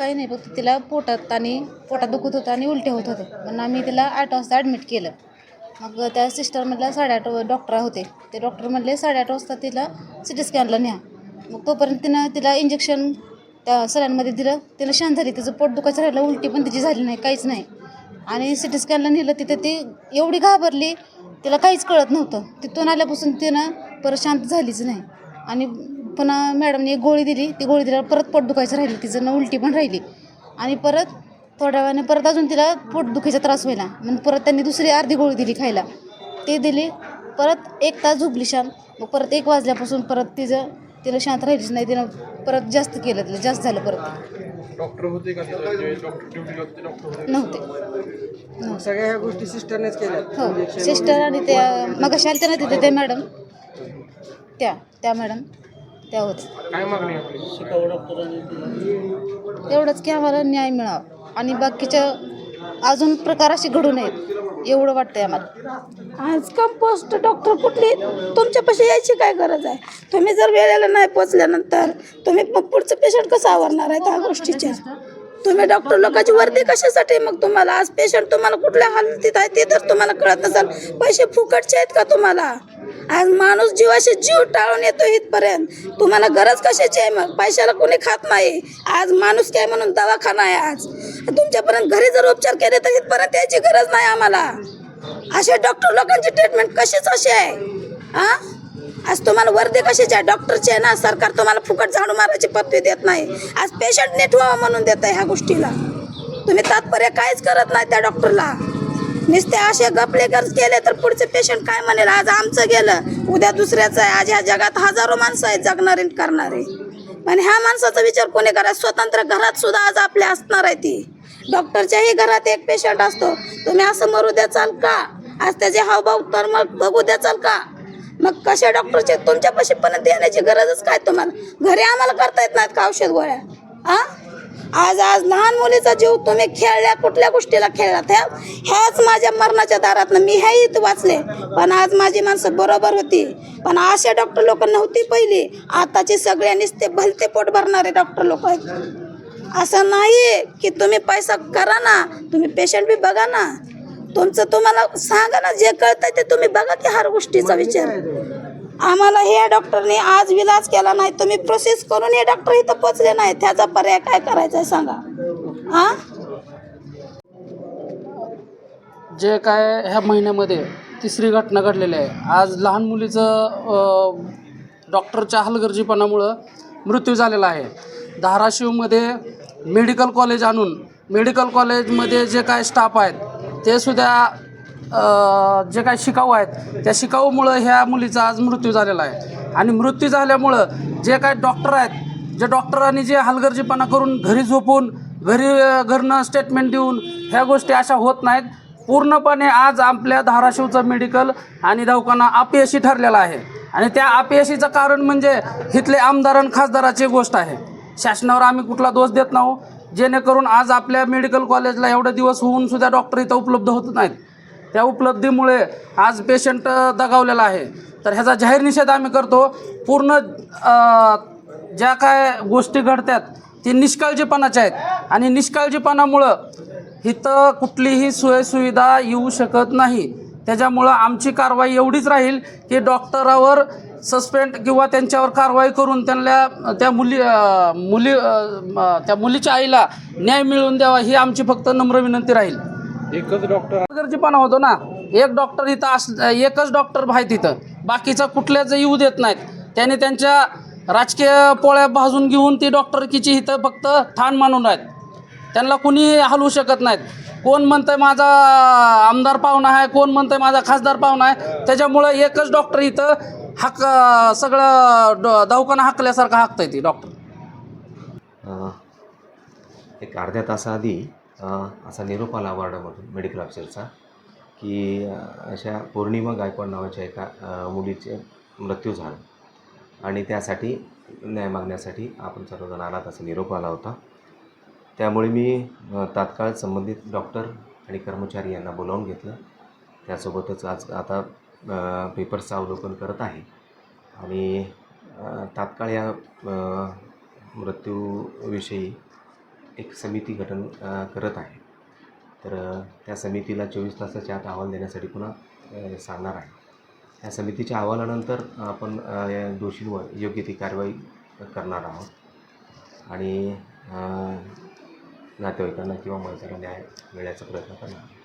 काही नाही फक्त तिला पोटात आणि पोटात दुखत होतं आणि उलटे होत होते म्हणून आम्ही तिला आठ वाजता ॲडमिट केलं. मग त्या सिस्टर म्हटल्या साडेआठ डॉक्टर होते. ते डॉक्टर म्हणले साडेआठ वाजता तिला सी टी स्कॅनला न्या. मग तोपर्यंत तिनं तिला इंजेक्शन त्या सरांमध्ये दिलं. तिला शांत झाली. तिचं पोट दुखायचं राहिलं. उलटी पण तिची झाली नाही काहीच नाही. आणि सी टी स्कॅनला नेलं. तिथे ती एवढी घाबरली तिला काहीच कळत नव्हतं. तिथून आल्यापासून तिनं परत शांत झालीच नाही. आणि पुन्हा मॅडमने एक गोळी दिली. ती गोळी दिल्यावर परत पोट दुखायचं राहिली. तिचं न उलटी पण राहिली. आणि परत थोड्या वेळाने परत अजून तिला पोट दुखायचा त्रास व्हायला. मग परत त्यांनी दुसरी अर्धी गोळी दिली खायला. ती दिली. परत एक तास झोपली शांत मग परत एक वाजल्यापासून परत तिचं तिला शांत राहिलीच नाही. तिनं परत जास्त केलं. तिला जास्त झालं परत. डॉक्टर होते का नव्हते. सगळ्या ह्या गोष्टी सिस्टरनेच केल्या. हो. सिस्टर आणि त्या मग आलत्या ना तिथे त्या मॅडम? त्या त्या मॅडम. त्या होत्या काय मागणी आहे आपली? एवढंच की आम्हाला न्याय मिळावा. आणि बाकीच्या अजून प्रकार असे घडू नयेत. एवढं वाटतंय आम्हाला. आज कंपोस्ट डॉक्टर कुठली? तुमच्यापाशी यायची काय गरज आहे? तुम्ही जर वेळेला नाही पोचल्यानंतर तुम्ही मग पुढचं पेशंट कसं आवरणार आहे? त्या गोष्टीच्या तुम्ही डॉक्टर लोकांची वर्दी कशासाठी? मग तुम्हाला आज पेशंट तुम्हाला कुठल्या हालतीत आहे ते तर तुम्हाला कळत नसेल. पैसे फुकटचे आहेत का तुम्हाला? आज माणूस जीवाशी जीव टाळून येतो इथपर्यंत. तुम्हाला गरज कशाची आहे मग? पैशाला कोणी खात नाही. आज माणूस काय म्हणून दवाखाना आहे आज? तुमच्यापर्यंत घरी जर उपचार केले तर इथपर्यंत यायची गरज नाही आम्हाला. असे डॉक्टर लोकांची ट्रीटमेंट कशीच अशी आहे? हा आज तुम्हाला वर्धे कशाचे आहे? डॉक्टरची आहे ना? सरकार तुम्हाला फुकट झाडू मारायची पदवी देत नाही. आज पेशंट नीट व्हावं म्हणून देत आहे ह्या गोष्टीला. तुम्ही तात्पर्य काहीच करत नाही त्या डॉक्टरला नुसते असे गपले गर्ज केले तर पुढचे पेशंट काय म्हणेल? आज आमचं गेलं. उद्या दुसऱ्याचं आहे. आज ह्या जगात हजारो माणसं आहेत जगणारे करणारे. पण ह्या माणसाचा विचार कोणी करा? स्वतंत्र घरात सुद्धा आज आपल्या असणार आहे ती. डॉक्टरच्याही घरात एक पेशंट असतो. तुम्ही असं मरू द्या चाल का? आज त्याचे हावभाव तर मग बघू द्या चाल का? मग कशा डॉक्टरचे? तुमच्यापाशी पण देण्याची गरजच काय तुम्हाला? घरी आम्हाला करता येत नाहीत का औषध गोळ्या? आ? आज आज लहान मुलीचा जीव तुम्ही खेळल्या कुठल्या गोष्टीला खेळलात ह्या ह्याच माझ्या मरणाच्या दारातनं मी इथं वाचले. पण आज माझी माणसं बरोबर होती. पण अशा डॉक्टर लोक नव्हती पहिली. आताची सगळ्यांनीच ते भलते पोट भरणारे डॉक्टर लोक आहेत. असं नाही की तुम्ही पैसा करा ना तुम्ही पेशंट बी बघा ना. तुमचं तुम्हाला सांगा ना जे कळतंय ते तुम्ही बघा की हर गोष्टीचा विचार. आम्हाला हे डॉक्टरने आज विलाज केला नाही तुम्ही प्रोसेस करून हे डॉक्टर इथं पोचले नाही त्याचा पर्याय काय करायचा आहे सांगा? हा? जे काय ह्या महिन्यामध्ये तिसरी घटना घडलेली आहे. आज लहान मुलीचं डॉक्टरच्या हलगर्जीपणामुळं मृत्यू झालेला आहे. धाराशिवमध्ये मेडिकल कॉलेज आणून मेडिकल कॉलेजमध्ये जे काय स्टाफ आहेत ते सुद्धा जे काय शिकाऊ आहेत त्या शिकाऊमुळं ह्या मुलीचा आज मृत्यू झालेला आहे. आणि मृत्यू झाल्यामुळं जे काय डॉक्टर आहेत जे डॉक्टरांनी जे हलगर्जीपणा करून घरी झोपून घरी घरनं स्टेटमेंट देऊन ह्या गोष्टी अशा होत नाहीत. पूर्णपणे आज आपल्या धाराशिवचं मेडिकल आणि दवाखाना अपयशी ठरलेला आहे. आणि त्या अपयशीचं कारण म्हणजे इथले आमदार आणि खासदाराची गोष्ट आहे. शासनावर आम्ही कुठला दोष देत नाहो. जेणेकरून आज आपल्या मेडिकल कॉलेजला एवढे दिवस होऊन सुद्धा डॉक्टर इथं उपलब्ध होत नाहीत. त्या उपलब्धीमुळे आज पेशंट दगावलेला आहे. तर ह्याचा जाहीर निषेध आम्ही करतो. पूर्ण ज्या काय गोष्टी घडतात ती निष्काळजीपणाच्या आहेत. आणि निष्काळजीपणामुळं इथं कुठलीही सोयसुविधा येऊ शकत नाही. त्याच्यामुळं आमची कारवाई एवढीच राहील की डॉक्टरावर सस्पेंड किंवा त्यांच्यावर कारवाई करून त्यांना त्या मुली मुली त्या मुलीच्या आईला न्याय मिळवून द्यावा ही आमची फक्त नम्र विनंती राहील. एकच डॉक्टर गरजेपणा होतो ना एक डॉक्टर इथं अस एकच डॉक्टर आहे तिथं. बाकीचं कुठल्याच येऊ देत नाहीत. त्याने त्यांच्या राजकीय पोळ्या भाजून घेऊन ती डॉक्टरकीची इथं फक्त ठाण मानून आहेत त्यांना कुणी हलवू शकत नाहीत. कोण म्हणतंय माझा आमदार पाहुणा आहे कोण म्हणतंय माझा खासदार पाहुणा आहे त्याच्यामुळं एकच डॉक्टर इथं हाक सगळं ड- दवाखाना हाकल्यासारखं हाकतंय ती डॉक्टर एक अर्ध्या तासाआधी असा निरोप आला वार्डामधून मेडिकल ऑफिसरचा की अशा पौर्णिमा गायकवाड नावाच्या एका मुलीचे मृत्यू झाला. आणि त्यासाठी न्याय मागण्यासाठी आपण सर्वजण आलात असा निरोप आला होता. त्यामुळे मी तात्काळ संबंधित डॉक्टर आणि कर्मचारी यांना बोलावून घेतलं. त्यासोबतच आज आता पेपर्सचं अवलोकन करत आहे. आणि तात्काळ या मृत्यूविषयी एक समिती गठन करत आहे. तर त्या समितीला चोवीस तासाच्या आत अहवाल देण्यासाठी पुन्हा सांगणार आहे. या समितीच्या अहवालानंतर आपण या दोषींवर योग्य ती कारवाई करणार आहोत. आणि नातेवाईकांना किंवा माणसाला न्याय मिळण्याचा प्रयत्न करणार आहोत.